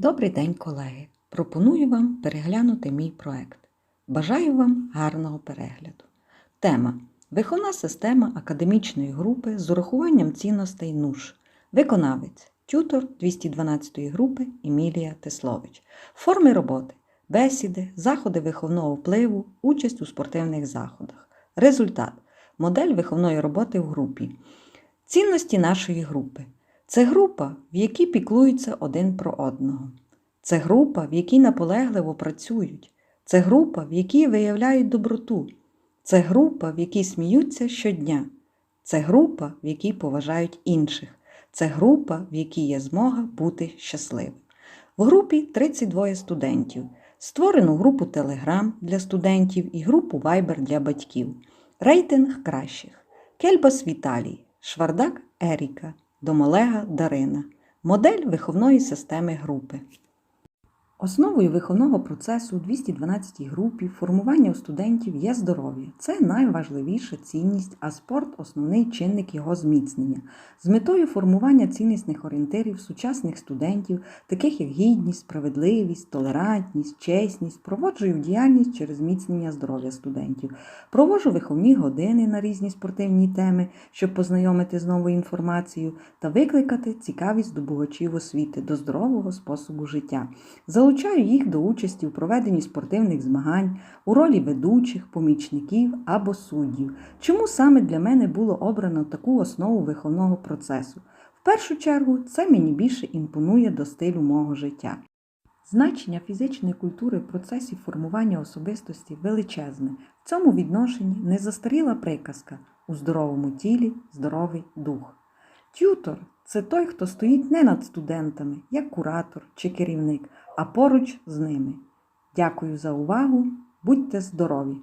Добрий день, колеги! Пропоную вам переглянути мій проект. Бажаю вам гарного перегляду. Тема Виховна система академічної групи з урахуванням цінностей НУШ. Виконавець тютор 212 групи Емілія Теслович. Форми роботи бесіди, заходи виховного впливу, участь у спортивних заходах. Результат модель виховної роботи в групі. Цінності нашої групи. Це група, в якій піклуються один про одного. Це група, в якій наполегливо працюють. Це група, в якій виявляють доброту. Це група, в якій сміються щодня. Це група, в якій поважають інших. Це група, в якій є змога бути щасливим. В групі 32 студентів. Створено групу Telegram для студентів і групу Viber для батьків. Рейтинг кращих. Кельбас Віталій, Швардак Еріка, Домолега Дарина. Модель виховної системи групи. Основою виховного процесу у 212 групі формування у студентів є здоров'я. Це найважливіша цінність, а спорт основний чинник його зміцнення. З метою формування ціннісних орієнтирів сучасних студентів, таких як гідність, справедливість, толерантність, чесність, проводжую діяльність через зміцнення здоров'я студентів. Проводжу виховні години на різні спортивні теми, щоб познайомити з новою інформацією та викликати цікавість здобувачів освіти до здорового способу життя. Залучаю їх до участі у проведенні спортивних змагань, у ролі ведучих, помічників або суддів. Чому саме для мене було обрано таку основу виховного процесу? В першу чергу, це мені більше імпонує до стилю мого життя. Значення фізичної культури в процесі формування особистості величезне. В цьому відношенні не застаріла приказка у здоровому тілі здоровий дух. Тютор це той, хто стоїть не над студентами, як куратор чи керівник, а поруч з ними. Дякую за увагу. Будьте здорові!